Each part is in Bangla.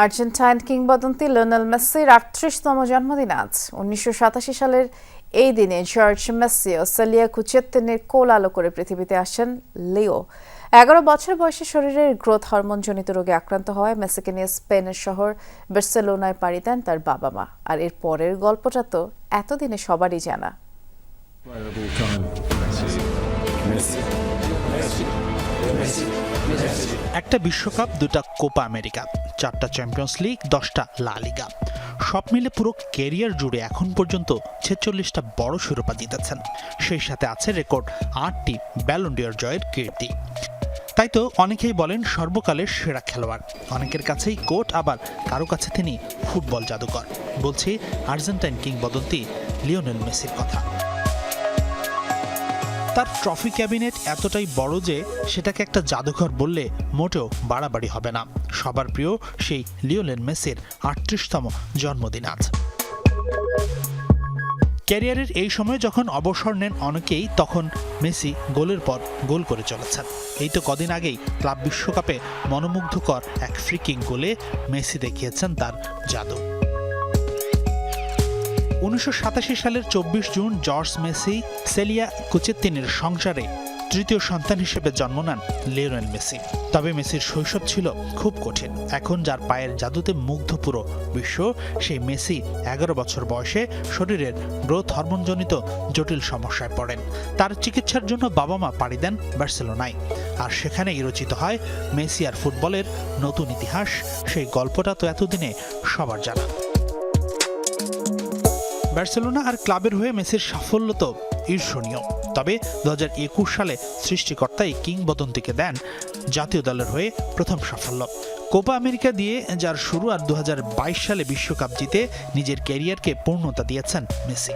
আর্জেন্টাইন কিংবদন্তি লিওনেল মেসির আটত্রিশতম জন্মদিন আজ। উনিশশো সাতাশি সালের এই দিনে জর্জ মেসি ও সেলিয়া কুচেত্তিনের কোল আলো করে পৃথিবীতে আসেন লিও। এগারো বছর বয়সে শরীরের গ্রোথ হরমোনজনিত রোগে আক্রান্ত হওয়ায় মেসিকে নিয়ে স্পেনের শহর বার্সেলোনায় পাড়ি দেন তার বাবা মা। আর এর পরের গল্পটা তো এতদিনে সবারই জানা। একটা বিশ্বকাপ, দুটা কোপা আমেরিকা, চারটা চ্যাম্পিয়ন্স লিগ, দশটা লা লিগা। সব মিলে পুরো ক্যারিয়ার জুড়ে এখন পর্যন্ত ছেচল্লিশটা বড় শিরোপা জিতেছেন। সেই সাথে আছে রেকর্ড আটটি ব্যালন্ডিয়র জয়ের কীর্তি। তাই তো অনেকেই বলেন সর্বকালের সেরা খেলোয়াড়। অনেকের কাছেই কোট, আবার কারও কাছে তিনি ফুটবল জাদুকর। বলছি আর্জেন্টাইন কিংবদন্তি লিওনেল মেসির কথা। তার ট্রফি ক্যাবিনেট এতটাই বড় যে সেটাকে একটা জাদুঘর বললে মোটেও বাড়াবাড়ি হবে না। সবার প্রিয় সেই লিওলেন মেসির আটত্রিশতম জন্মদিন আজ। ক্যারিয়ারের এই সময় যখন অবসর নেন অনেকেই, তখন মেসি গোলের পর গোল করে চলেছেন। এই তো কদিন আগেই ক্লাব বিশ্বকাপে মনোমুগ্ধকর এক ফ্রিকিং গোলে মেসি দেখিয়েছেন তার জাদু। উনিশশো সাতাশি সালের চব্বিশ জুন জর্জ মেসি, সেলিয়া কুচেত্তিনের সংসারে তৃতীয় সন্তান হিসেবে জন্ম নেন লিওনেল মেসি। তবে মেসির শৈশব ছিল খুব কঠিন। এখন যার পায়ের জাদুতে মুগ্ধ পুরো বিশ্ব, সেই মেসি এগারো বছর বয়সে শরীরের গ্রোথ হরমোনজনিত জটিল সমস্যায় পড়েন। তার চিকিৎসার জন্য বাবা মা পাড়ি দেন বার্সেলোনায়। আর সেখানেই রচিত হয় মেসি আর ফুটবলের নতুন ইতিহাস। সেই গল্পটা তো এতদিনে সবার জানা। বার্সেলোনা আর ক্লাবের হয়ে মেসির সাফল্য তো ঈর্ষণীয়। তবে দু হাজার একুশ সালে সৃষ্টিকর্তা এই কিংবদন্তিকে দেন জাতীয় দলের হয়ে প্রথম সাফল্য। কোপা আমেরিকা দিয়ে যার শুরু আর দু হাজার বাইশ সালে বিশ্বকাপ জিতে নিজের ক্যারিয়ারকে পূর্ণতা দিয়েছেন মেসি।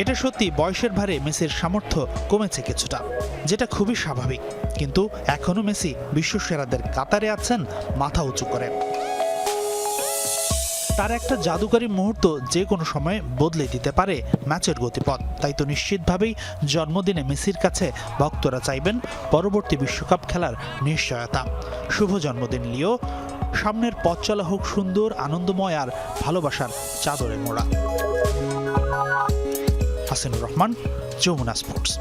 এটা সত্যি বয়সের ভারে মেসির সামর্থ্য কমেছে কিছুটা, যেটা খুবই স্বাভাবিক। কিন্তু এখনও মেসি বিশ্বসেরাদের কাতারে আছেন মাথা উঁচু করে। তার একটা জাদুকারী মুহূর্ত যে কোনো সময় বদলে দিতে পারে ম্যাচের গতিপথ। তাই তো নিশ্চিতভাবেই জন্মদিনে মেসির কাছে ভক্তরা চাইবেন পরবর্তী বিশ্বকাপ খেলার নিশ্চয়তা। শুভ জন্মদিন, লিও। সামনের পথ চলা হোক সুন্দর, আনন্দময় আর ভালোবাসার চাদরে মোড়া। হাসিনুর রহমান, যমুনা স্পোর্টস।